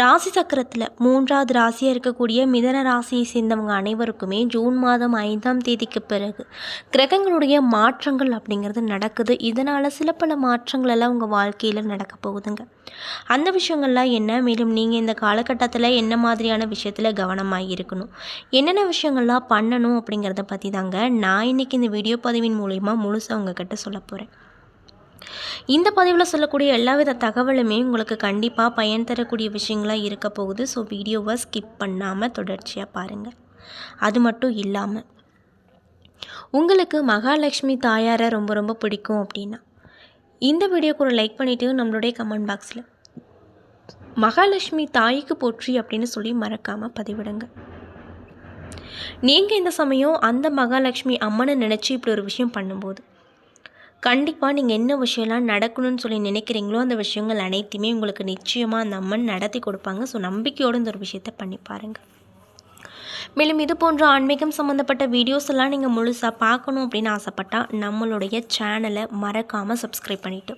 ராசி சக்கரத்தில் மூன்றாவது ராசியாக இருக்கக்கூடிய மிதன ராசியை சேர்ந்தவங்க அனைவருக்குமே ஜூன் மாதம் ஐந்தாம் தேதிக்கு பிறகு கிரகங்களுடைய மாற்றங்கள் அப்படிங்கிறது நடக்குது. இதனால் சில பல மாற்றங்கள் எல்லாம் உங்கள் வாழ்க்கையில் நடக்க போகுதுங்க. அந்த விஷயங்கள்லாம் என்ன? மேலும் நீங்கள் இந்த காலகட்டத்தில் என்ன மாதிரியான விஷயத்தில் கவனமாக இருக்கணும்? என்னென்ன விஷயங்கள்லாம் பண்ணணும் அப்படிங்கிறத பற்றி தாங்க நான் இன்றைக்கி இந்த வீடியோ பதிவின் மூலிமா முழுசாக உங்ககிட்ட சொல்ல போகிறேன் இந்த பதிவில் சொல்லக்கூடிய எல்லாவித தகவலுமே உங்களுக்கு கண்டிப்பாக பயன் தரக்கூடிய விஷயங்களாக இருக்க போகுது. ஸோ வீடியோவை ஸ்கிப் பண்ணாமல் தொடர்ச்சியாக பாருங்கள் அது மட்டும் இல்லாமல் உங்களுக்கு மகாலட்சுமி தாயாரை ரொம்ப ரொம்ப பிடிக்கும் அப்படின்னா இந்த வீடியோக்கு ஒரு லைக் பண்ணிவிட்டு நம்மளுடைய கமெண்ட் பாக்ஸில் மகாலட்சுமி தாய்க்கு போற்றி அப்படின்னு சொல்லி மறக்காமல் பதிவிடுங்க. நீங்கள் இந்த சமயம் அந்த மகாலட்சுமி அம்மனை நினச்சி இப்படி ஒரு விஷயம் பண்ணும்போது கண்டிப்பாக நீங்கள் என்ன விஷயம்லாம் நடக்கணும்னு சொல்லி நினைக்கிறீங்களோ அந்த விஷயங்கள் அனைத்தையுமே உங்களுக்கு நிச்சயமாக அந்த அம்மன் நடத்தி கொடுப்பாங்க. ஸோ நம்பிக்கையோடு இந்த ஒரு விஷயத்தை பண்ணி பாருங்கள் மேலும் இது போன்ற ஆன்மீகம் சம்மந்தப்பட்ட வீடியோஸ் எல்லாம் நீங்கள் முழுசாக பார்க்கணும் அப்படின்னு ஆசைப்பட்டால் நம்மளுடைய சேனலை மறக்காமல் சப்ஸ்கிரைப் பண்ணிவிட்டு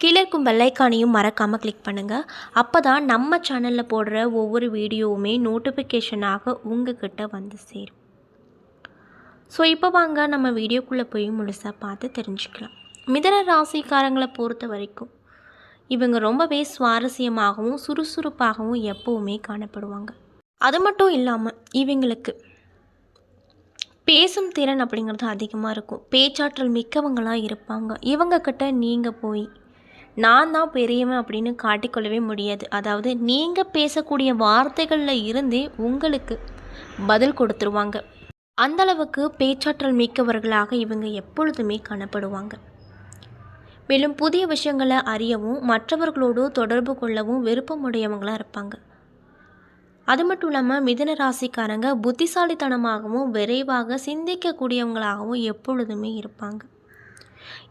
கீழே இருக்கும் பெல்லைக்கானையும் மறக்காமல் கிளிக் பண்ணுங்கள் அப்போ தான் நம்ம சேனலில் போடுற ஒவ்வொரு வீடியோவுமே நோட்டிஃபிகேஷனாக உங்ககிட்ட வந்து சேரும். ஸோ இப்போ வாங்க நம்ம வீடியோக்குள்ளே போய் முழுசாக பார்த்து தெரிஞ்சுக்கலாம். மிதன ராசிக்காரங்களை பொறுத்த வரைக்கும் இவங்க ரொம்பவே சுவாரஸ்யமாகவும் சுறுசுறுப்பாகவும் எப்போவுமே காணப்படுவாங்க. அது மட்டும் இல்லாமல் இவங்களுக்கு பேசும் திறன் அப்படிங்கிறது அதிகமாக இருக்கும். பேச்சாற்றல் மிக்கவங்களாக இருப்பாங்க. இவங்கக்கிட்ட நீங்கள் போய் நான் தான் பெரியவன் அப்படின்னு காட்டிக்கொள்ளவே முடியாது. அதாவது நீங்கள் பேசக்கூடிய வார்த்தைகளில் இருந்தே உங்களுக்கு பதில் கொடுத்துருவாங்க. அந்தளவுக்கு பேச்சாற்றல் மிக்கவர்களாக இவங்க எப்பொழுதுமே காணப்படுவாங்க. மேலும் புதிய விஷயங்களை அறியவும் மற்றவர்களோடு தொடர்பு கொள்ளவும் விருப்பமுடையவங்களாக இருப்பாங்க. அது மட்டும் இல்லாமல் மிதன ராசிக்காரங்க புத்திசாலித்தனமாகவும் விரைவாக சிந்திக்கக்கூடியவங்களாகவும் எப்பொழுதுமே இருப்பாங்க.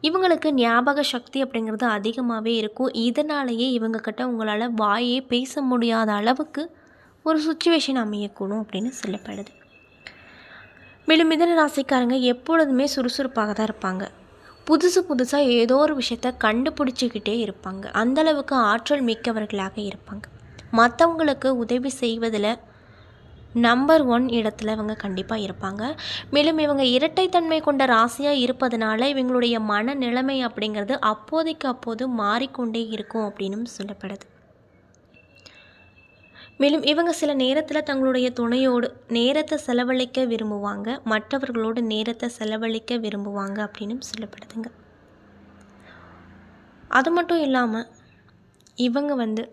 இவங்களுக்கு ஞாபக சக்தி அப்படிங்கிறது அதிகமாகவே இருக்கும். இதனாலேயே இவங்கக்கிட்ட உங்களால் வாயே பேச முடியாத அளவுக்கு ஒரு சுச்சுவேஷன் அமையக்கூடும் அப்படின்னு சொல்லப்படுது. மேலும் மிதன ராசிக்காரங்க எப்பொழுதுமே சுறுசுறுப்பாக தான் இருப்பாங்க. புதுசு புதுசாக ஏதோ ஒரு விஷயத்த கண்டுபிடிச்சிக்கிட்டே இருப்பாங்க. அந்தளவுக்கு ஆற்றல் மிக்கவர்களாக இருப்பாங்க. மற்றவங்களுக்கு உதவி செய்வதில் நம்பர் ஒன் இடத்துல இவங்க கண்டிப்பாக இருப்பாங்க. மேலும் இவங்க இரட்டைத்தன்மை கொண்ட ராசியாக இருப்பதனால இவங்களுடைய மன நிலைமை அப்படிங்கிறது அப்போதைக்கு அப்போது மாறிக்கொண்டே இருக்கும் அப்படின்னும் சொல்லப்படுது. மேலும் இவங்க சில நேரத்தில் தங்களுடைய துணையோடு நேரத்தை செலவழிக்க விரும்புவாங்க. மற்றவர்களோடு நேரத்தை செலவழிக்க விரும்புவாங்க அப்படின்னு சொல்லப்படுதுங்க. அது மட்டும் இல்லாமல் இவங்க வந்து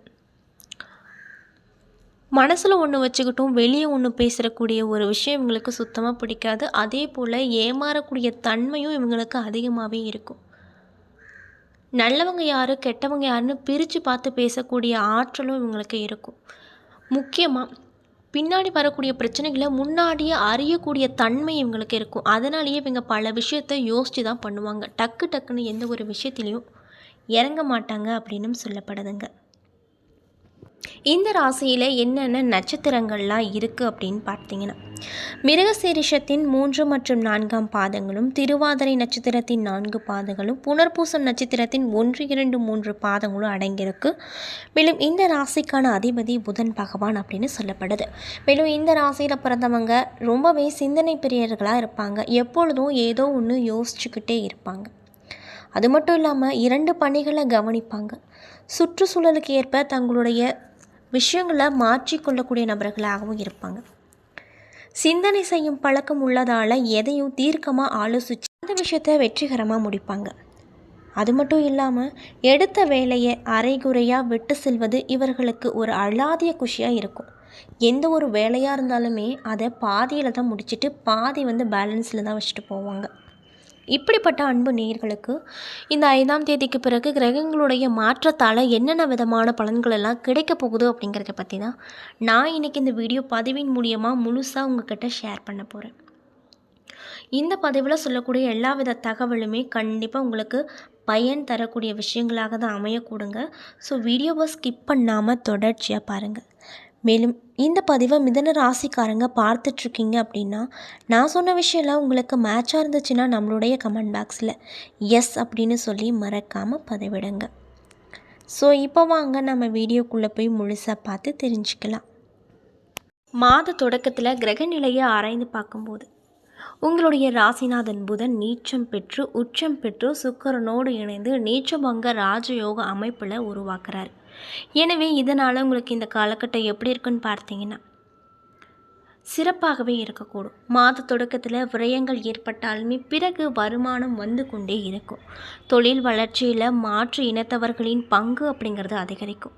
மனசில் ஒன்று வச்சுக்கிட்டும் வெளியே ஒன்று பேசுகிறக்கூடிய ஒரு விஷயம் இவங்களுக்கு சுத்தமாக பிடிக்காது. அதே போல் ஏமாறக்கூடிய தன்மையும் இவங்களுக்கு அதிகமாகவே இருக்கும். நல்லவங்க யார் கெட்டவங்க யாருன்னு பிரித்து பார்த்து பேசக்கூடிய ஆற்றலும் இவங்களுக்கு இருக்கும். முக்கியமாக பின்னாடி வரக்கூடிய பிரச்சனைகளை முன்னாடியே அறியக்கூடிய தன்மை இவங்களுக்கு இருக்கும். அதனாலேயே இவங்க பல விஷயத்த யோசித்து தான் பண்ணுவாங்க. டக்கு டக்குன்னு எந்த ஒரு விஷயத்துலையும் இறங்க மாட்டாங்க அப்படின்னும் சொல்லப்படுதுங்க. இந்த ராசியில் என்னென்ன நட்சத்திரங்கள்லாம் இருக்குது அப்படின்னு பார்த்தீங்கன்னா மிருகசீரிஷத்தின் மூன்று மற்றும் நான்காம் பாதங்களும் திருவாதிரை நட்சத்திரத்தின் நான்கு பாதங்களும் புனர்பூசம் நட்சத்திரத்தின் ஒன்று இரண்டு மூன்று பாதங்களும் அடங்கியிருக்கு. மேலும் இந்த ராசிக்கான அதிபதி புதன் பகவான் அப்படின்னு சொல்லப்படுது. மேலும் இந்த ராசியில் பிறந்தவங்க ரொம்பவே சிந்தனை பிரியர்களாக இருப்பாங்க. எப்பொழுதும் ஏதோ ஒன்று யோசிச்சுக்கிட்டே இருப்பாங்க. அது மட்டும் இல்லாமல் இரண்டு பணிகளை கவனிப்பாங்க. சுற்றுச்சூழலுக்கு ஏற்ப தங்களுடைய விஷயங்களை மாற்றிக்கொள்ளக்கூடிய நபர்களாகவும் இருப்பாங்க. சிந்தனை செய்யும் பழக்கம் உள்ளதால் எதையும் தீர்க்கமாக ஆலோசித்து அந்த விஷயத்தை வெற்றிகரமாக முடிப்பாங்க. அது மட்டும் இல்லாமல் எடுத்த வேலையை அரைகுறையாக விட்டு செல்வது இவர்களுக்கு ஒரு அழாதிய குஷியாக இருக்கும். எந்த ஒரு வேலையாக இருந்தாலுமே அதை பாதியில் தான் முடிச்சுட்டு பாதி வந்து பேலன்ஸில் தான் வச்சுட்டு போவாங்க. இப்படிப்பட்ட அன்பு நேயர்களுக்கு இந்த ஐந்தாம் தேதிக்கு பிறகு கிரகங்களுடைய மாற்றத்தால் என்னென்ன விதமான பலன்கள் எல்லாம் கிடைக்க போகுது அப்படிங்கிறத பற்றி தான் நான் இன்றைக்கி இந்த வீடியோ பதிவின் மூலியமாக முழுசாக உங்ககிட்ட ஷேர் பண்ண போகிறேன் இந்த பதிவில் சொல்லக்கூடிய எல்லா வித தகவலுமே கண்டிப்பாக உங்களுக்கு பயன் தரக்கூடிய விஷயங்களாக தான் அமையக்கூடுங்க. ஸோ வீடியோவை ஸ்கிப் பண்ணாமல் தொடர்ச்சியாக பாருங்கள் மேலும் இந்த பதிவை மிதன ராசிக்காரங்க பார்த்துட்ருக்கீங்க அப்படின்னா நான் சொன்ன விஷயம்லாம் உங்களுக்கு மேட்சாக இருந்துச்சுன்னா நம்மளுடைய கமெண்ட் பாக்ஸில் எஸ் அப்படின்னு சொல்லி மறக்காமல் பதிவிடுங்க. ஸோ இப்போ வாங்க நம்ம வீடியோக்குள்ளே போய் முழுசாக பார்த்து தெரிஞ்சுக்கலாம். மாத தொடக்கத்தில் கிரக நிலையை ஆராய்ந்து பார்க்கும்போது உங்களுடைய ராசிநாதன் புதன் நீச்சம் பெற்று உச்சம் பெற்று சுக்கரனோடு இணைந்து நீச்சபங்க ராஜயோக அமைப்பில் உருவாக்குறார். எனவே இதனால் உங்களுக்கு இந்த காலகட்டம் எப்படி இருக்குன்னு பார்த்தீங்கன்னா சிறப்பாகவே இருக்கக்கூடும். மாத தொடக்கத்தில் விரயங்கள் ஏற்பட்டாலுமே பிறகு வருமானம் வந்து கொண்டே இருக்கும். தொழில் வளர்ச்சியில் மாற்று இனத்தவர்களின் பங்கு அப்படிங்கிறது அதிகரிக்கும்.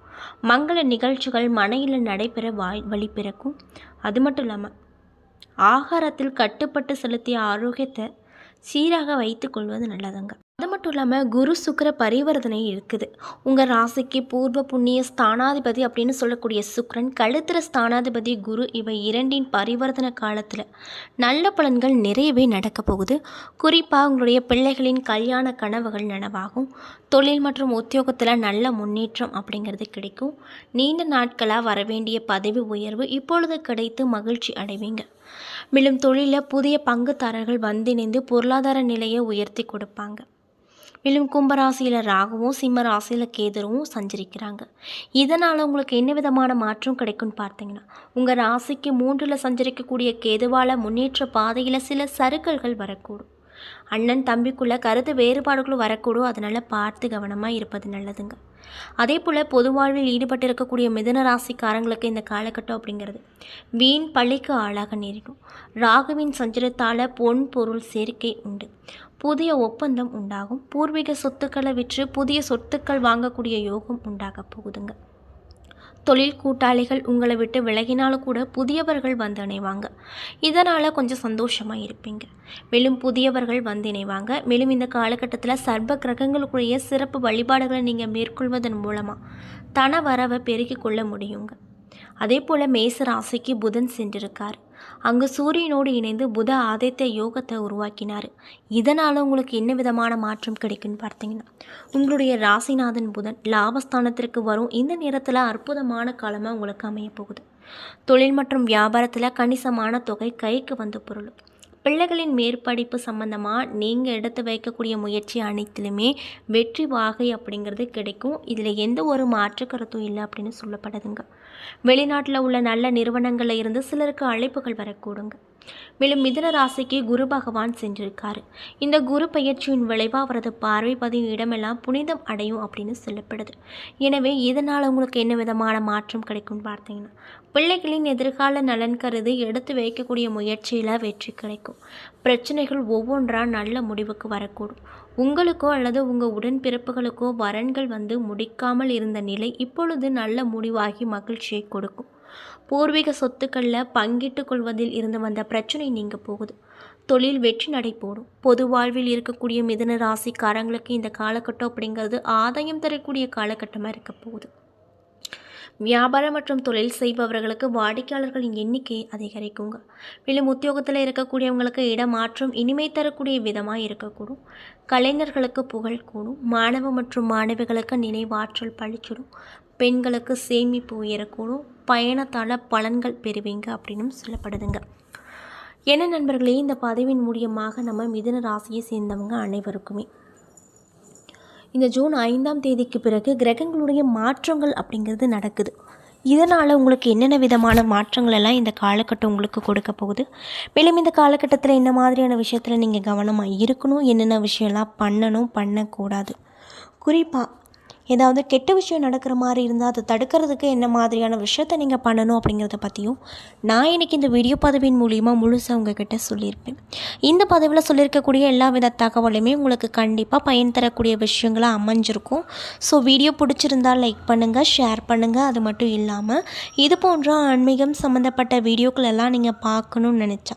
மங்கள நிகழ்ச்சிகள் மனையில் நடைபெற வாய் வழி பிறக்கும். அது மட்டும் இல்லாமல் ஆகாரத்தில் கட்டுப்பட்டு செலுத்திய ஆரோக்கியத்தை சீராக வைத்துக்கொள்வது நல்லதுங்க. மட்டும் இல்லாமல் குரு சுக்கர பரிவர்த்தனை இருக்குது உங்கள் ராசிக்கு பூர்வ புண்ணிய ஸ்தானாதிபதி அப்படின்னு சொல்லக்கூடிய சுக்கரன் கழுத்திர ஸ்தானாதிபதி குரு இவை இரண்டின் பரிவர்த்தனை காலத்தில். நல்ல பலன்கள் நிறையவே நடக்க போகுது. குறிப்பாக உங்களுடைய பிள்ளைகளின் கல்யாண கனவுகள் நனவாகும். தொழில் மற்றும் உத்தியோகத்தில் நல்ல முன்னேற்றம் அப்படிங்கிறது கிடைக்கும். நீண்ட நாட்களாக வரவேண்டிய பதவி உயர்வு இப்பொழுது கிடைத்து மகிழ்ச்சி அடைவீங்க. மேலும் தொழிலில் புதிய பங்குதாரர்கள் வந்திணைந்து பொருளாதார நிலையை உயர்த்தி கொடுப்பாங்க. மேலும் கும்பராசியில் ராகுவும் சிம்ம ராசியில் கேதுருவும் சஞ்சரிக்கிறாங்க. இதனால் உங்களுக்கு என்ன விதமான மாற்றம் கிடைக்கும்னு பார்த்தீங்கன்னா உங்கள் ராசிக்கு மூன்றில் சஞ்சரிக்கக்கூடிய கேதுவால் முன்னேற்ற பாதையில் சில சறுக்கல்கள் வரக்கூடும். அண்ணன் தம்பிக்குள்ளே கருத்து வேறுபாடுகளும் வரக்கூடும். அதனால் பார்த்து கவனமாக இருப்பது நல்லதுங்க. அதே போல் பொது வாழ்வில் ஈடுபட்டு இருக்கக்கூடிய மிதன ராசிக்காரங்களுக்கு இந்த காலகட்டம் அப்படிங்கிறது. வீண் பள்ளிக்கு ஆளாக நேரிடும். ராகுவின் சஞ்சலத்தால் பொன் பொருள் சேர்க்கை உண்டு. புதிய ஒப்பந்தம் உண்டாகும். பூர்வீக சொத்துக்களை விற்று புதிய சொத்துக்கள் வாங்கக்கூடிய யோகம் உண்டாக போகுதுங்க. தொழில் கூட்டாளிகள் உங்களை விட்டு விலகினாலும் கூட புதியவர்கள் வந்து இணைவாங்க. இதனால் கொஞ்சம் சந்தோஷமாக இருப்பீங்க. மேலும் புதியவர்கள் வந்து இணைவாங்க. மேலும் இந்த காலகட்டத்தில் சர்வ கிரகங்களுக்குரிய சிறப்பு வழிபாடுகளை நீங்கள் மேற்கொள்வதன் மூலமாக தன வரவை பெருக்கிக் கொள்ள முடியுங்க. அதே போல் மேச ராசிக்கு புதன் சென்றிருக்கார். அங்கு சூரியனோடு இணைந்து புத ஆதித்த யோகத்தை உருவாக்கினார். இதனால் உங்களுக்கு என்ன விதமான மாற்றம் கிடைக்கும்னு பார்த்தீங்கன்னா உங்களுடைய ராசிநாதன் புதன் லாபஸ்தானத்திற்கு வரும். இந்த நேரத்தில் அற்புதமான காலமாக உங்களுக்கு அமைய போகுது. தொழில் மற்றும் வியாபாரத்தில் கணிசமான தொகை கைக்கு வந்து பொருளும் பிள்ளைகளின் மேற்படிப்பு சம்மந்தமாக நீங்கள் எடுத்து வைக்கக்கூடிய முயற்சி அனைத்திலுமே வெற்றி வாகை அப்படிங்கிறது கிடைக்கும். இதில் எந்த ஒரு மாற்று கருத்தும் இல்லை அப்படின்னு சொல்லப்படுதுங்க. வெளிநாட்டில் உள்ள நல்ல நிறுவனங்களில் இருந்து சிலருக்கு அழைப்புகள் வரக்கூடுங்க. மேலும் மிதன ராசிக்கு குரு பகவான் சென்றிருக்காரு. இந்த குரு பயிற்சியின் விளைவாக அவரது பார்வை பதியும் இடமெல்லாம் புனிதம் அடையும் அப்படின்னு சொல்லப்படுது. எனவே இதனால் உங்களுக்கு என்ன விதமான மாற்றம் கிடைக்கும்னு பார்த்தீங்கன்னா பிள்ளைகளின் எதிர்கால நலன் கருதி எடுத்து வைக்கக்கூடிய முயற்சியில் வெற்றி கிடைக்கும். பிரச்சனைகள் ஒவ்வொன்றாக நல்ல முடிவுக்கு வரக்கூடும். உங்களுக்கோ அல்லது உங்கள் உடன்பிறப்புகளுக்கோ வரன்கள் வந்து முடிக்காமல் இருந்த நிலை இப்பொழுது நல்ல முடிவாகி மகிழ்ச்சியை கொடுக்கும். பூர்வீக சொத்துக்களில் பங்கிட்டு கொள்வதில் இருந்து வந்த பிரச்சனை நீங்கள் போகுது. தொழில் வெற்றி நடை போடும். பொது வாழ்வில் இருக்கக்கூடிய மிதன ராசிக்காரங்களுக்கு இந்த காலகட்டம் அப்படிங்கிறது ஆதாயம் தரக்கூடிய காலகட்டமாக இருக்க போகுது. வியாபாரம் மற்றும் தொழில் செய்பவர்களுக்கு வாடிக்கையாளர்களின் எண்ணிக்கை அதிகரிக்குங்க. மேலும் உத்தியோகத்தில் இருக்கக்கூடியவங்களுக்கு இடமாற்றம் இனிமை தரக்கூடிய விதமாக இருக்கக்கூடும். கலைஞர்களுக்கு புகழ் கூடும். மாணவ மற்றும் மாணவிகளுக்கு நினைவாற்றல் பழிச்சிடும். பெண்களுக்கு சேமிப்பு உயரக்கூடும். பயணத்தால் பலன்கள் பெறுவீங்க அப்படின்னு சொல்லப்படுதுங்க. என்ன நண்பர்களே இந்த பதவியின் மூலியமாக நம்ம மிதன ராசியை சேர்ந்தவங்க அனைவருக்குமே இந்த ஜூன் ஐந்தாம் தேதிக்கு பிறகு கிரகங்களுடைய மாற்றங்கள் அப்படிங்கிறது நடக்குது. இதனால் உங்களுக்கு என்னென்ன விதமான மாற்றங்கள் எல்லாம் இந்த காலகட்டம் உங்களுக்கு கொடுக்க போகுது? மேலும் இந்த காலகட்டத்தில் என்ன மாதிரியான விஷயத்தில் நீங்கள் கவனமாக இருக்கணும்? என்னென்ன விஷயம்லாம் பண்ணணும்? பண்ணக்கூடாது. குறிப்பாக ஏதாவது கெட்ட விஷயம் நடக்கிற மாதிரி இருந்தால் அதை தடுக்கிறதுக்கு என்ன மாதிரியான விஷயத்த நீங்கள் பண்ணணும் அப்படிங்கிறத பற்றியும் நான் இன்றைக்கி இந்த வீடியோ பதவியின் மூலிமா முழுசாக உங்ககிட்ட சொல்லியிருப்பேன். இந்த பதவியில் சொல்லியிருக்கக்கூடிய எல்லா வித தகவலுமே உங்களுக்கு கண்டிப்பாக பயன் தரக்கூடிய விஷயங்களாக அமைஞ்சிருக்கும். ஸோ வீடியோ பிடிச்சிருந்தால் லைக் பண்ணுங்கள் ஷேர் பண்ணுங்கள் அது மட்டும் இல்லாமல் இது போன்ற ஆன்மீகம் சம்மந்தப்பட்ட வீடியோக்கள் எல்லாம் நீங்கள் பார்க்கணுன்னு நினச்சா